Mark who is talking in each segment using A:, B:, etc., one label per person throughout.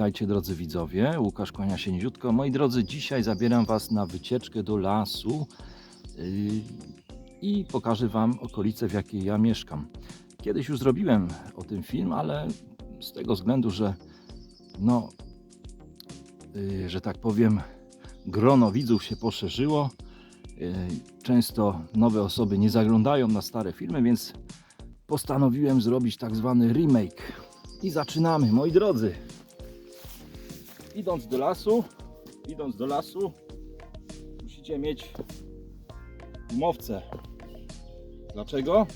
A: Witajcie drodzy widzowie, Łukasz kłania się niziutko. Moi drodzy, dzisiaj zabieram Was na wycieczkę do lasu yy, i pokażę Wam okolice, w jakiej ja mieszkam. Kiedyś już zrobiłem o tym film, ale z tego względu, że no, yy, że tak powiem, grono widzów się poszerzyło. Yy, Często nowe osoby nie zaglądają na stare filmy, więc postanowiłem zrobić tak zwany remake. I zaczynamy, moi drodzy idąc do lasu, idąc do lasu, musicie mieć gumowce. Dlaczego?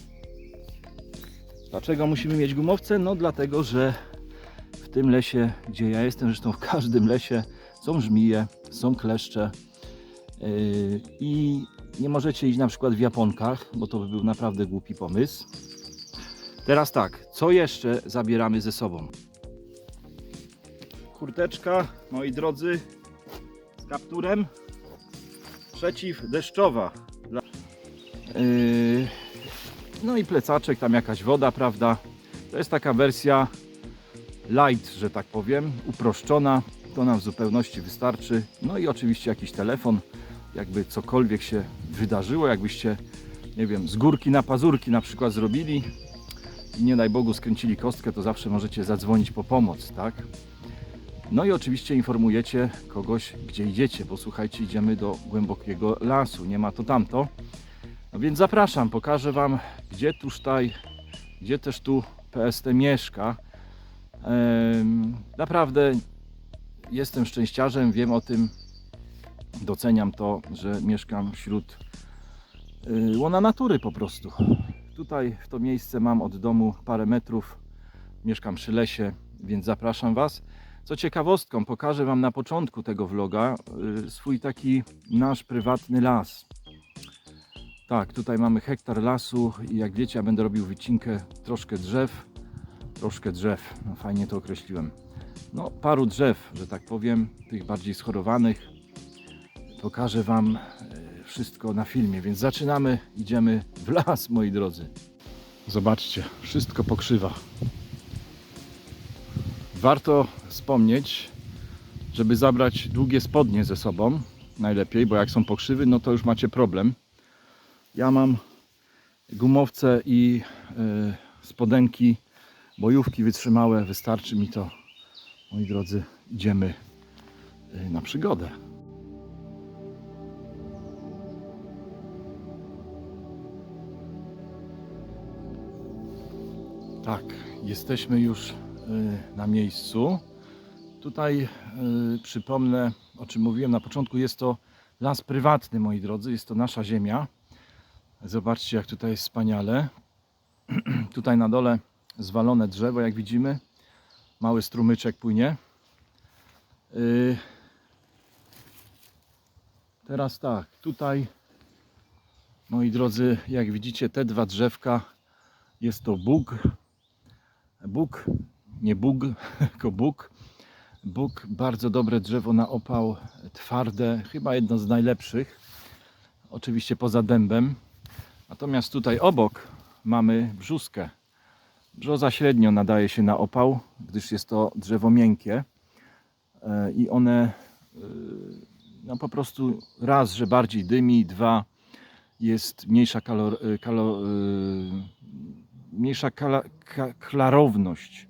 A: Dlaczego musimy mieć gumowce? No dlatego, że w tym lesie, gdzie ja jestem, zresztą w każdym lesie są żmije, są kleszcze i nie możecie iść na przykład w japonkach, bo to by był naprawdę głupi pomysł. Teraz tak, co jeszcze zabieramy ze sobą? kurteczka, moi drodzy, z kapturem przeciwdeszczowa. Yy, No i plecaczek, tam jakaś woda, prawda? To jest taka wersja light, że tak powiem, uproszczona. To nam w zupełności wystarczy. No i oczywiście jakiś telefon, jakby cokolwiek się wydarzyło, jakbyście, nie wiem, z górki na pazurki na przykład zrobili i nie daj Bogu skręcili kostkę, to zawsze możecie zadzwonić po pomoc, tak? No i oczywiście informujecie kogoś, gdzie idziecie, bo słuchajcie, idziemy do głębokiego lasu, nie ma to tamto. No więc zapraszam, pokażę Wam, gdzie tuż tutaj, gdzie też tu PST mieszka. Naprawdę jestem szczęściarzem, wiem o tym, doceniam to, że mieszkam wśród y, łona natury po prostu. Tutaj w to miejsce mam od domu parę metrów, mieszkam przy lesie, więc zapraszam Was. Co ciekawostką, pokażę Wam na początku tego vloga y, swój taki nasz prywatny las. Tak, tutaj mamy hektar lasu i jak wiecie, ja będę robił wycinkę troszkę drzew. Troszkę drzew, no fajnie to określiłem. No, paru drzew, że tak powiem, tych bardziej schorowanych. Pokażę Wam y, wszystko na filmie, więc zaczynamy, idziemy w las, moi drodzy. Zobaczcie, wszystko pokrzywa warto wspomnieć, żeby zabrać długie spodnie ze sobą. Najlepiej, bo jak są pokrzywy, no to już macie problem. Ja mam gumowce i y, spodenki, bojówki wytrzymałe. Wystarczy mi to. Moi drodzy, idziemy y, na przygodę. Tak, jesteśmy już y, na miejscu. Tutaj y, przypomnę, o czym mówiłem na początku, jest to las prywatny, moi drodzy, jest to nasza ziemia. Zobaczcie, jak tutaj jest wspaniale. tutaj na dole zwalone drzewo, jak widzimy. Mały strumyczek płynie. Y, teraz tak, tutaj, moi drodzy, jak widzicie, te dwa drzewka jest to Bóg. Bóg nie Bóg, tylko Bóg. Bóg, bardzo dobre drzewo na opał, twarde, chyba jedno z najlepszych. Oczywiście poza dębem. Natomiast tutaj obok mamy brzuskę. Brzoza średnio nadaje się na opał, gdyż jest to drzewo miękkie E, i one e, no po prostu raz, że bardziej dymi, dwa jest mniejsza kalor, e, kalo, e, mniejsza kala, ka, klarowność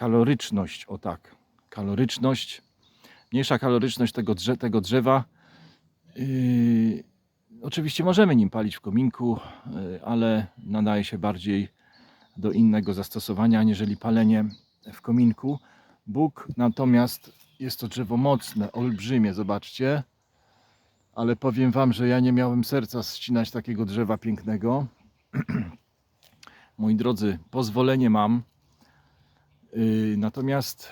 A: kaloryczność, o tak, kaloryczność, mniejsza kaloryczność tego, drze, tego drzewa. Yy, oczywiście możemy nim palić w kominku, yy, ale nadaje się bardziej do innego zastosowania, aniżeli palenie w kominku. Bóg natomiast jest to drzewo mocne, olbrzymie, zobaczcie. Ale powiem Wam, że ja nie miałem serca ścinać takiego drzewa pięknego. Moi drodzy, pozwolenie mam. Yy, Natomiast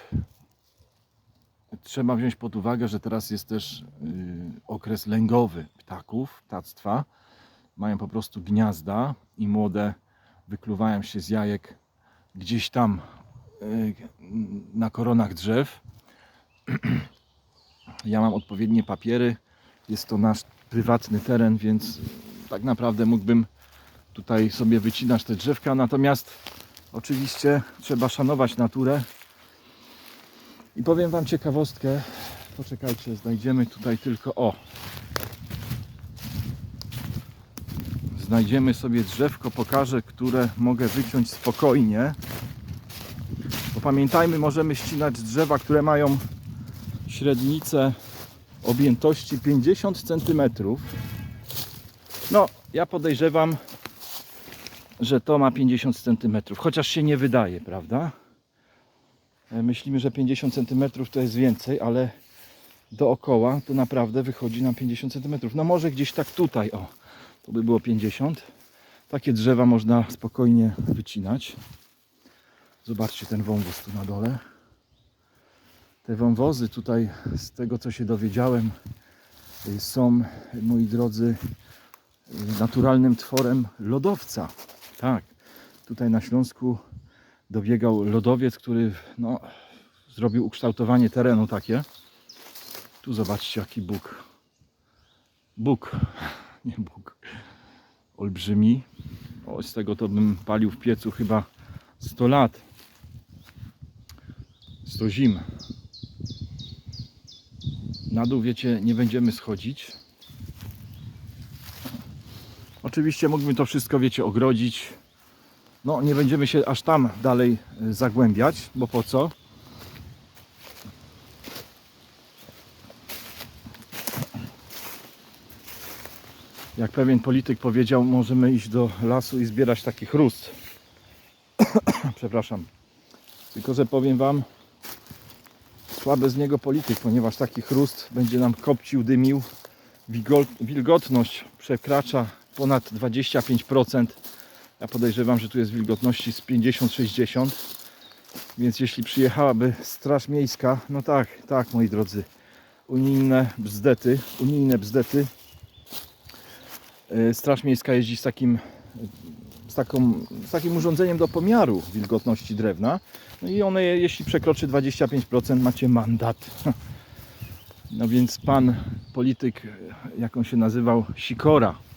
A: trzeba wziąć pod uwagę, że teraz jest też yy, okres lęgowy ptaków, ptactwa. Mają po prostu gniazda i młode wykluwają się z jajek gdzieś tam yy, na koronach drzew. Ja mam odpowiednie papiery. Jest to nasz prywatny teren, więc tak naprawdę mógłbym tutaj sobie wycinać te drzewka, natomiast oczywiście trzeba szanować naturę. I powiem Wam ciekawostkę. Poczekajcie, znajdziemy tutaj tylko o. Znajdziemy sobie drzewko, pokażę, które mogę wyciąć spokojnie. Bo pamiętajmy, możemy ścinać drzewa, które mają średnicę objętości 50 cm. No, ja podejrzewam, że to ma 50 cm, chociaż się nie wydaje, prawda? E, Myślimy, że 50 cm to jest więcej, ale dookoła to naprawdę wychodzi nam 50 cm. No może gdzieś tak tutaj, o, to by było 50. Takie drzewa można spokojnie wycinać. Zobaczcie ten wąwóz tu na dole. Te wąwozy tutaj, z tego co się dowiedziałem, y, są, moi drodzy, y, naturalnym tworem lodowca. Tak, tutaj na Śląsku dobiegał lodowiec, który no, zrobił ukształtowanie terenu takie. Tu zobaczcie jaki Bóg. Bóg, nie Bóg. Olbrzymi. O, z tego to bym palił w piecu chyba 100 lat. 100 zim. Na dół, wiecie, nie będziemy schodzić. Oczywiście mógłbym to wszystko, wiecie, ogrodzić. No, nie będziemy się aż tam dalej y, zagłębiać, bo po co? Jak pewien polityk powiedział, możemy iść do lasu i zbierać taki chrust. Przepraszam. Tylko, że powiem Wam, słaby z niego polityk, ponieważ taki chrust będzie nam kopcił, dymił. Wilgo- Wilgotność przekracza ponad 25%. Ja podejrzewam, że tu jest wilgotności z 50-60. Więc jeśli przyjechałaby Straż Miejska, no tak, tak moi drodzy, unijne bzdety, unijne bzdety. E, Straż Miejska jeździ z takim, z, taką, z takim urządzeniem do pomiaru wilgotności drewna. No i one, jeśli przekroczy 25%, macie mandat. No więc pan polityk, jak on się nazywał, Sikora.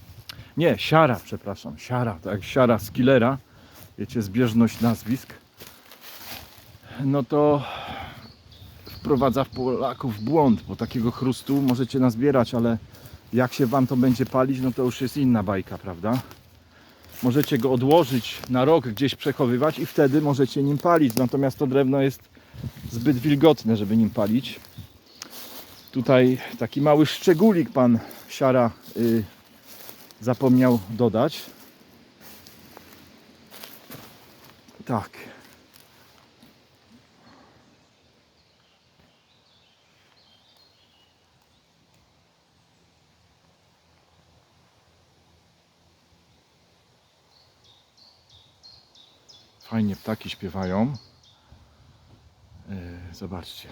A: Nie, Siara, przepraszam, Siara, tak Siara z wiecie, zbieżność nazwisk. No to wprowadza w Polaków w błąd, bo takiego chrustu możecie nazbierać, ale jak się wam to będzie palić, no to już jest inna bajka, prawda? Możecie go odłożyć na rok, gdzieś przechowywać i wtedy możecie nim palić. Natomiast to drewno jest zbyt wilgotne, żeby nim palić. Tutaj taki mały szczególik pan Siara y, zapomniał dodać. Tak. Fajnie ptaki śpiewają. E, Zobaczcie.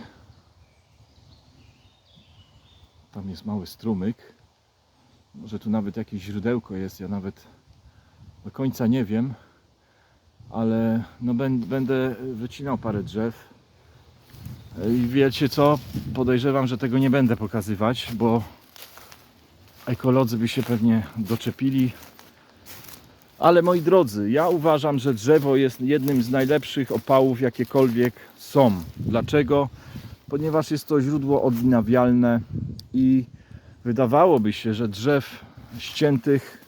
A: Tam jest mały strumyk. Może tu nawet jakieś źródełko jest. Ja nawet do końca nie wiem. Ale no będę wycinał parę drzew. I wiecie co? Podejrzewam, że tego nie będę pokazywać, bo ekolodzy by się pewnie doczepili. Ale moi drodzy, ja uważam, że drzewo jest jednym z najlepszych opałów, jakiekolwiek są. Dlaczego? Ponieważ jest to źródło odnawialne i wydawałoby się, że drzew ściętych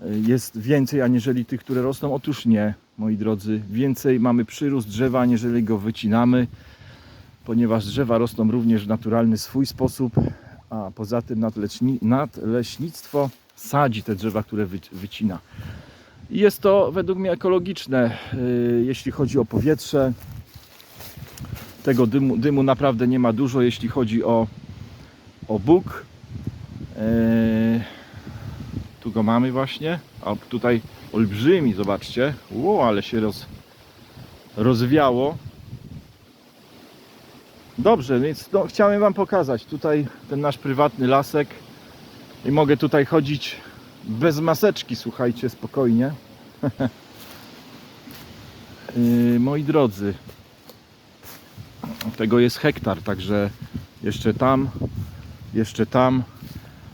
A: y, jest więcej aniżeli tych, które rosną. Otóż nie, moi drodzy. Więcej mamy przyrost drzewa, aniżeli go wycinamy, ponieważ drzewa rosną również w naturalny swój sposób, a poza tym nadleśni- nadleśnictwo sadzi te drzewa, które wy- wycina. I jest to według mnie ekologiczne, yy, jeśli chodzi o powietrze. Tego dymu, dymu naprawdę nie ma dużo, jeśli chodzi o, o Bóg. Yy, tu go mamy właśnie. A tutaj olbrzymi, zobaczcie. Ło, ale się roz, rozwiało. Dobrze, więc no, chciałem Wam pokazać tutaj ten nasz prywatny lasek. I mogę tutaj chodzić bez maseczki, słuchajcie, spokojnie. Yy, moi drodzy, tego jest hektar, także jeszcze tam, jeszcze tam.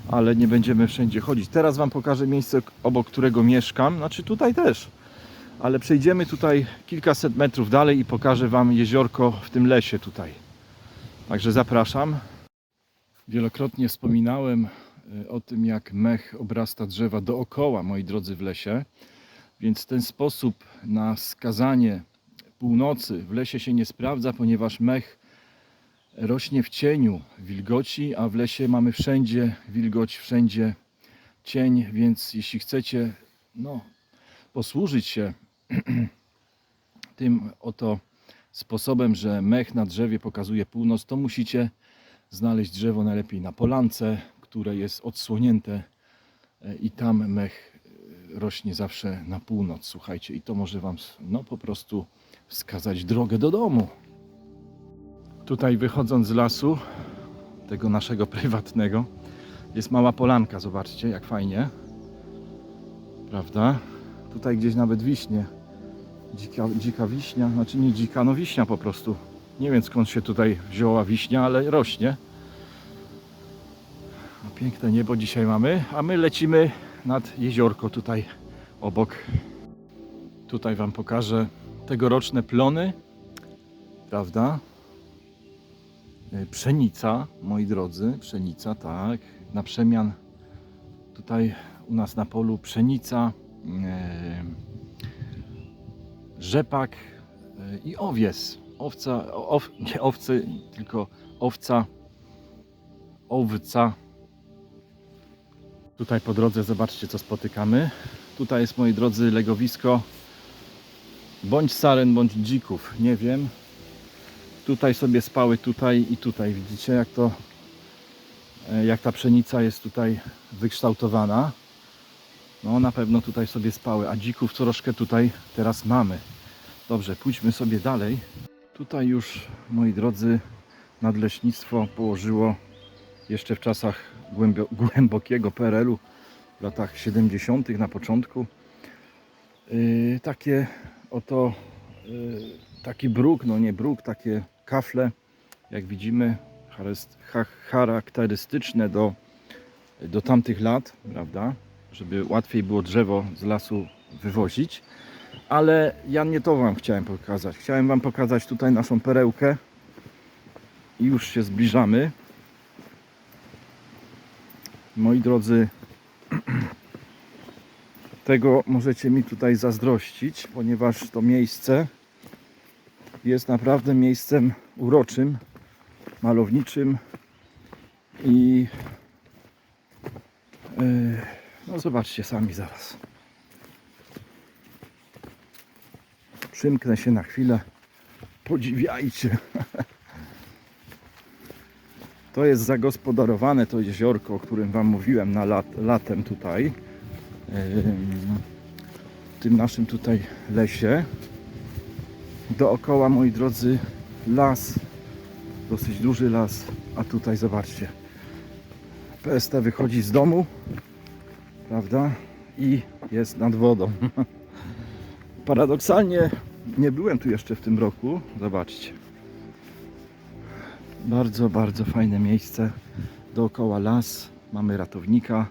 A: ale nie będziemy wszędzie chodzić. Teraz Wam pokażę miejsce, obok którego mieszkam, znaczy tutaj też. Ale przejdziemy tutaj kilkaset metrów dalej i pokażę Wam jeziorko w tym lesie tutaj. Także zapraszam. Wielokrotnie wspominałem y, o tym, jak mech obrasta drzewa dookoła, moi drodzy, w lesie. Więc ten sposób na skazanie północy w lesie się nie sprawdza, ponieważ mech rośnie w cieniu wilgoci, a w lesie mamy wszędzie wilgoć, wszędzie cień, więc jeśli chcecie no, posłużyć się tym oto sposobem, że mech na drzewie pokazuje północ, to musicie znaleźć drzewo najlepiej na polance, które jest odsłonięte e, i tam mech e, rośnie zawsze na północ, słuchajcie, i to może Wam no, po prostu wskazać drogę do domu. Tutaj wychodząc z lasu, tego naszego prywatnego, jest mała polanka, zobaczcie jak fajnie. Prawda? Tutaj gdzieś nawet wiśnie. Dzika, dzika wiśnia, znaczy nie dzika, no wiśnia po prostu. Nie wiem skąd się tutaj wzięła wiśnia, ale rośnie. No, Piękne niebo dzisiaj mamy, a my lecimy nad jeziorko tutaj obok. Tutaj Wam pokażę tegoroczne plony, prawda? E, Pszenica, moi drodzy, pszenica, tak. Na przemian tutaj u nas na polu pszenica, e, rzepak e, i owies. Owca, ow, nie owcy, tylko owca, owca. Tutaj po drodze zobaczcie co spotykamy. Tutaj jest moi drodzy legowisko bądź saren, bądź dzików, nie wiem. Tutaj sobie spały, tutaj i tutaj. Widzicie jak to, e, jak ta pszenica jest tutaj wykształtowana. No na pewno tutaj sobie spały, a dzików troszkę tutaj teraz mamy. Dobrze, pójdźmy sobie dalej. Tutaj już, moi drodzy, nadleśnictwo położyło jeszcze w czasach głębio, głębokiego PRL-u w latach 70. na początku yy, takie oto yy, taki bruk, no nie bruk, takie kafle, jak widzimy, charakterystyczne do, do tamtych lat, prawda? Żeby łatwiej było drzewo z lasu wywozić. Ale ja nie to Wam chciałem pokazać. Chciałem Wam pokazać tutaj naszą perełkę. I już się zbliżamy. Moi drodzy, tego możecie mi tutaj zazdrościć, ponieważ to miejsce jest naprawdę miejscem uroczym, malowniczym i yy, no zobaczcie sami zaraz. Przymknę się na chwilę. Podziwiajcie. To jest zagospodarowane to jeziorko, o którym Wam mówiłem na lat, latem tutaj. W tym naszym tutaj lesie. Dookoła, moi drodzy, las. Dosyć duży las. A tutaj zobaczcie. PST wychodzi z domu. Prawda? I jest nad wodą. Paradoksalnie nie byłem tu jeszcze w tym roku. Zobaczcie. Bardzo, bardzo fajne miejsce. Dookoła las. Mamy ratownika.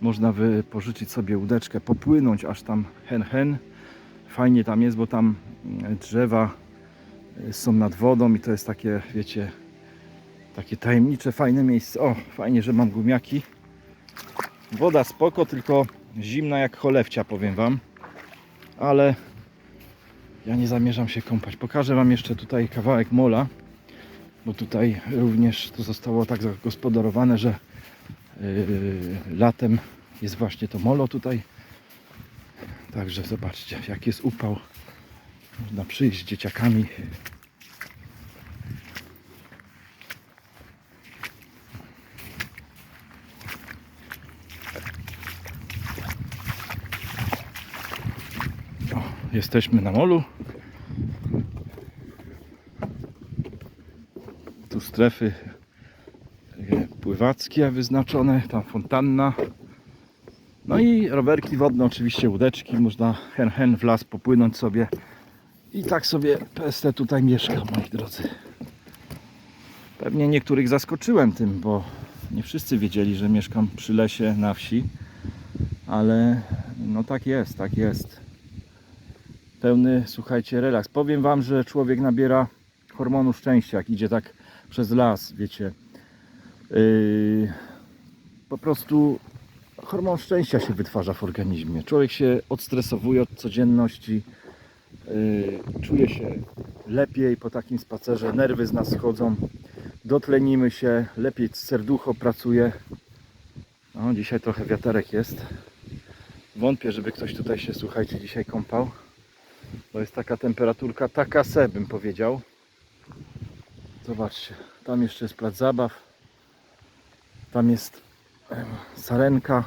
A: Można wypożyczyć sobie łódeczkę, popłynąć aż tam hen hen. Fajnie tam jest, bo tam drzewa y, są nad wodą i to jest takie, wiecie, takie tajemnicze, fajne miejsce. O, fajnie, że mam gumiaki. Woda spoko, tylko zimna jak cholewcia, powiem Wam. Ale ja nie zamierzam się kąpać. Pokażę Wam jeszcze tutaj kawałek mola, bo tutaj również to zostało tak zagospodarowane, że yy, latem jest właśnie to molo tutaj. Także zobaczcie, jak jest upał. Można przyjść z dzieciakami. O, jesteśmy na molu. Tu strefy pływackie wyznaczone, tam fontanna. No i rowerki wodne, oczywiście łódeczki, można hen hen w las popłynąć sobie. I tak sobie PST tutaj mieszka, moi drodzy. Pewnie niektórych zaskoczyłem tym, bo Nie wszyscy wiedzieli, że mieszkam przy lesie na wsi, ale no tak jest, tak jest. Pełny, słuchajcie, relaks. Powiem Wam, że człowiek nabiera hormonu szczęścia, jak idzie tak przez las, wiecie. Yy, po prostu hormon szczęścia się wytwarza w organizmie. Człowiek się odstresowuje od codzienności, yy, czuje się lepiej po takim spacerze, nerwy z nas schodzą, dotlenimy się, lepiej serducho pracuje. No, dzisiaj trochę wiaterek jest. Wątpię, żeby ktoś tutaj się, słuchajcie, dzisiaj kąpał. Bo jest taka temperaturka, taka se bym powiedział. Zobaczcie, tam jeszcze jest plac zabaw. Tam jest sarenka.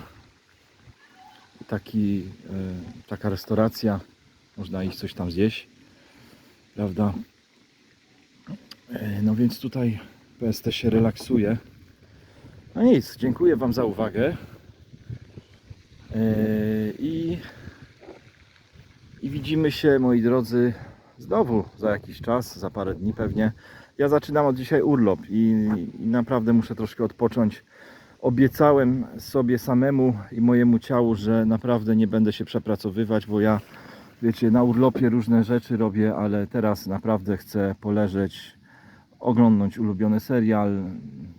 A: Taki, e, taka restauracja. Można iść coś tam zjeść. Prawda? E, No więc tutaj PST się relaksuje. No nic, dziękuję Wam za uwagę. E, I, I widzimy się, moi drodzy, znowu za jakiś czas, za parę dni pewnie. Ja zaczynam od dzisiaj urlop i, i naprawdę muszę troszkę odpocząć. Obiecałem sobie samemu i mojemu ciału, że naprawdę nie będę się przepracowywać, bo ja, wiecie, na urlopie różne rzeczy robię, ale teraz naprawdę chcę poleżeć, oglądnąć ulubiony serial,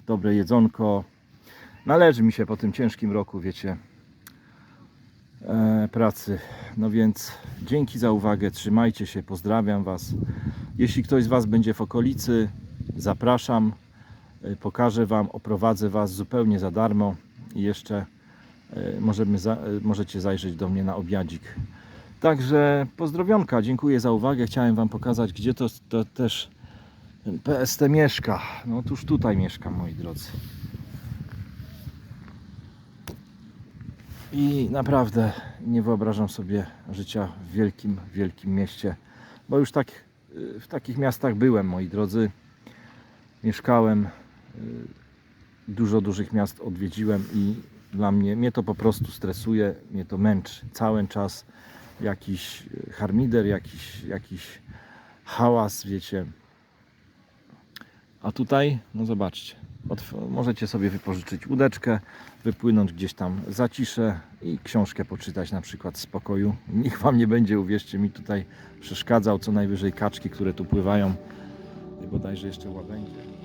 A: dobre jedzonko. Należy mi się po tym ciężkim roku, wiecie, e, pracy. No więc dzięki za uwagę, trzymajcie się, pozdrawiam Was. Jeśli ktoś z Was będzie w okolicy, zapraszam, e, pokażę Wam, oprowadzę Was zupełnie za darmo i jeszcze e, możemy za, możecie zajrzeć do mnie na obiadzik. Także pozdrowionka, dziękuję za uwagę. Chciałem Wam pokazać, gdzie to, to też ten PST mieszka. No otóż tutaj mieszkam, moi drodzy. I naprawdę nie wyobrażam sobie życia w wielkim, wielkim mieście, bo już tak w takich miastach byłem, moi drodzy. Mieszkałem, y, dużo dużych miast odwiedziłem i dla mnie, mnie to po prostu stresuje, mnie to męczy. Cały czas jakiś y, harmider, jakiś, jakiś hałas, wiecie. A tutaj, no zobaczcie, możecie sobie wypożyczyć łódeczkę, wypłynąć gdzieś tam za ciszę i książkę poczytać na przykład z pokoju. Nikt Wam nie będzie, uwierzcie mi, tutaj przeszkadzał, co najwyżej kaczki, które tu pływają i bodajże jeszcze łabędzie.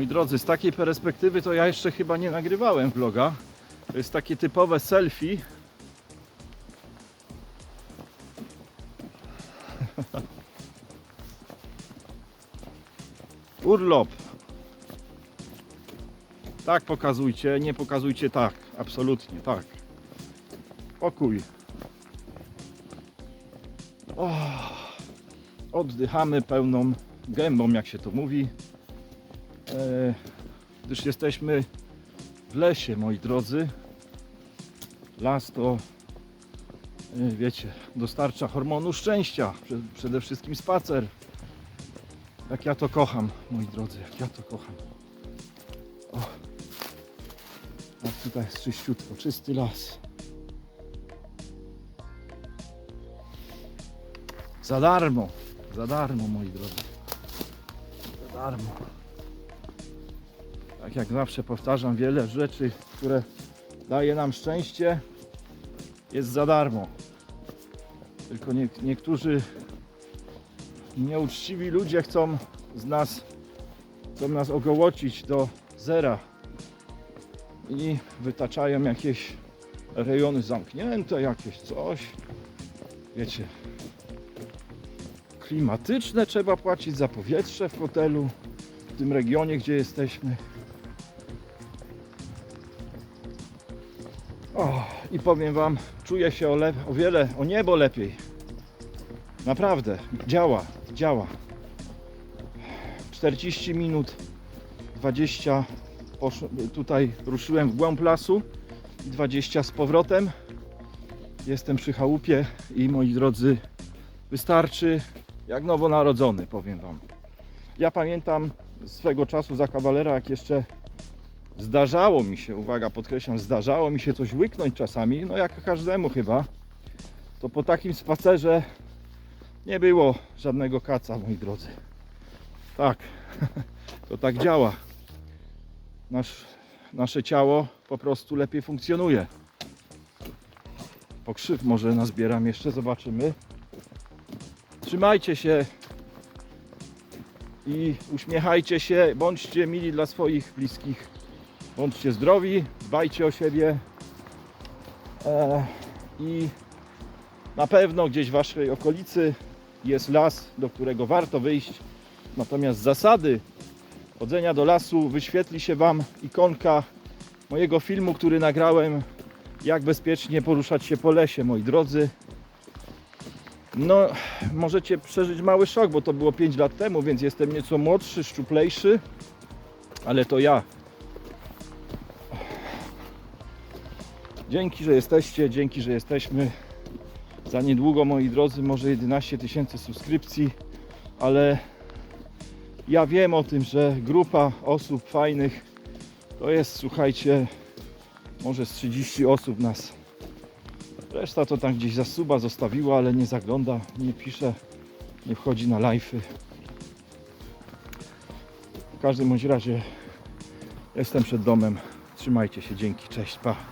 A: Moi drodzy, z takiej perspektywy to ja jeszcze chyba nie nagrywałem vloga. To jest takie typowe selfie. Urlop. Tak pokazujcie, nie pokazujcie tak. Absolutnie tak. Pokój. O, oddychamy pełną gębą, jak się to mówi. E, gdyż jesteśmy w lesie, moi drodzy. Las to, e, wiecie, dostarcza hormonu szczęścia. Prze- Przede wszystkim spacer. Jak ja to kocham, moi drodzy, jak ja to kocham. O, jak tutaj jest czyściutko, czysty las. Za darmo, za darmo, moi drodzy. Za darmo tak jak zawsze powtarzam, wiele rzeczy, które daje nam szczęście, jest za darmo. Tylko nie, niektórzy nieuczciwi ludzie chcą z nas, chcą nas ogołocić do zera i wytaczają jakieś rejony zamknięte, jakieś coś. Wiecie, klimatyczne trzeba płacić za powietrze w hotelu, w tym regionie, gdzie jesteśmy. I powiem Wam, czuję się o, o wiele, o niebo lepiej. Naprawdę, działa, działa. 40 minut, 20 posz- tutaj ruszyłem w głąb lasu i 20 z powrotem. Jestem przy chałupie i moi drodzy, wystarczy jak nowonarodzony, powiem Wam. Ja pamiętam swego czasu za kawalera, jak jeszcze zdarzało mi się, uwaga, podkreślam, zdarzało mi się coś łyknąć czasami, no jak każdemu chyba, to po takim spacerze nie było żadnego kaca, moi drodzy. Tak, to tak działa. Nasz, nasze ciało po prostu lepiej funkcjonuje. Pokrzyw może nazbieram jeszcze, zobaczymy. Trzymajcie się i uśmiechajcie się, bądźcie mili dla swoich bliskich, bądźcie zdrowi, dbajcie o siebie e, i na pewno gdzieś w waszej okolicy jest las, do którego warto wyjść. Natomiast zasady chodzenia do lasu wyświetli się Wam ikonka mojego filmu, który nagrałem jak bezpiecznie poruszać się po lesie, moi drodzy. No, możecie przeżyć mały szok, bo to było 5 lat temu, więc jestem nieco młodszy, szczuplejszy, ale to ja. Dzięki, że jesteście, dzięki, że jesteśmy. Za niedługo, moi drodzy, może 11 tysięcy subskrypcji, ale ja wiem o tym, że grupa osób fajnych to jest, słuchajcie, może z 30 osób nas. Reszta to tam gdzieś zasuba zostawiła, ale nie zagląda, nie pisze, nie wchodzi na live'y. W każdym bądź razie jestem przed domem. Trzymajcie się, dzięki, cześć, pa.